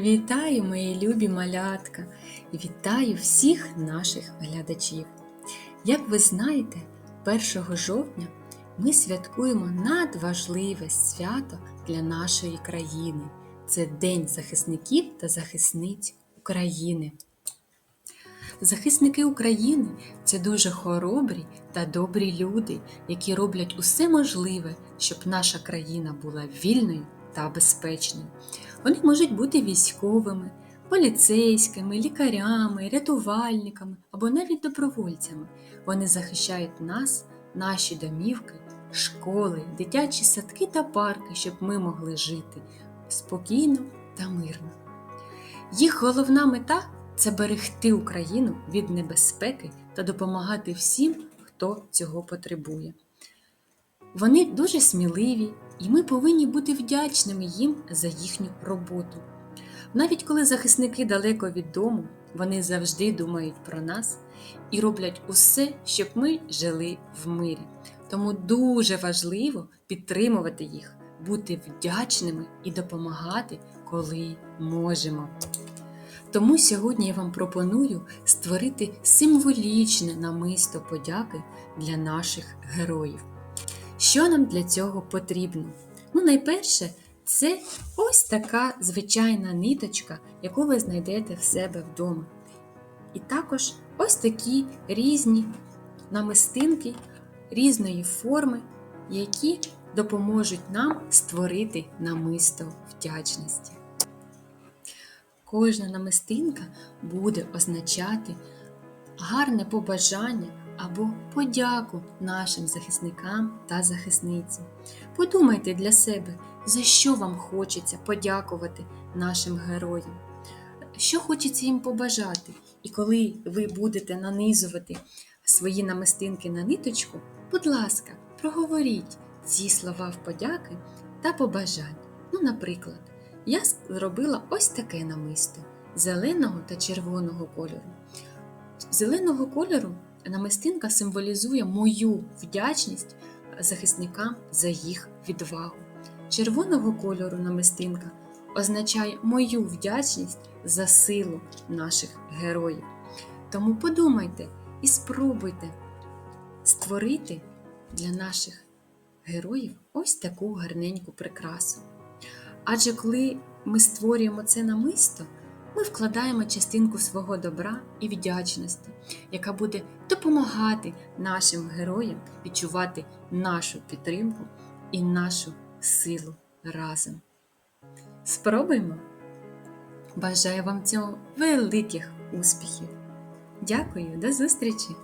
Вітаю, мої любі малятка, вітаю всіх наших глядачів. Як ви знаєте, 1 жовтня ми святкуємо надважливе свято для нашої країни. Це День захисників та захисниць України. Захисники України це дуже хоробрі та добрі люди, які роблять усе можливе, щоб наша країна була вільною та безпечною. Вони можуть бути військовими, поліцейськими, лікарями, рятувальниками або навіть добровольцями. Вони захищають нас, наші домівки, школи, дитячі садки та парки, щоб ми могли жити спокійно та мирно. Їх головна мета це берегти Україну від небезпеки та допомагати всім, хто цього потребує. Вони дуже сміливі, і ми повинні бути вдячними їм за їхню роботу. Навіть коли захисники далеко від дому, вони завжди думають про нас і роблять усе, щоб ми жили в мирі. Тому дуже важливо підтримувати їх, бути вдячними і допомагати, коли можемо. Тому сьогодні я вам пропоную створити символічне намисто подяки для наших героїв. Що нам для цього потрібно? Ну, найперше, це ось така звичайна ниточка, яку ви знайдете в себе вдома. І також ось такі різні намистинки різної форми, які допоможуть нам створити намисто вдячності. Кожна намистинка буде означати гарне побажання або подяку нашим захисникам та захисницям. Подумайте для себе, за що вам хочеться подякувати нашим героям, що хочеться їм побажати. І коли ви будете нанизувати свої намистинки на ниточку, будь ласка, проговоріть ці слова в подяки та побажань. Ну, наприклад, я зробила ось таке намисто зеленого та червоного кольору. Зеленого кольору намистинка символізує мою вдячність захисникам за їх відвагу. Червоного кольору намистинка означає мою вдячність за силу наших героїв. Тому подумайте і спробуйте створити для наших героїв ось таку гарненьку прикрасу. Адже коли ми створюємо це намисто, ми вкладаємо частинку свого добра і вдячності, яка буде допомагати нашим героям відчувати нашу підтримку і нашу силу разом. Спробуємо! Бажаю вам цього великих успіхів! Дякую, до зустрічі!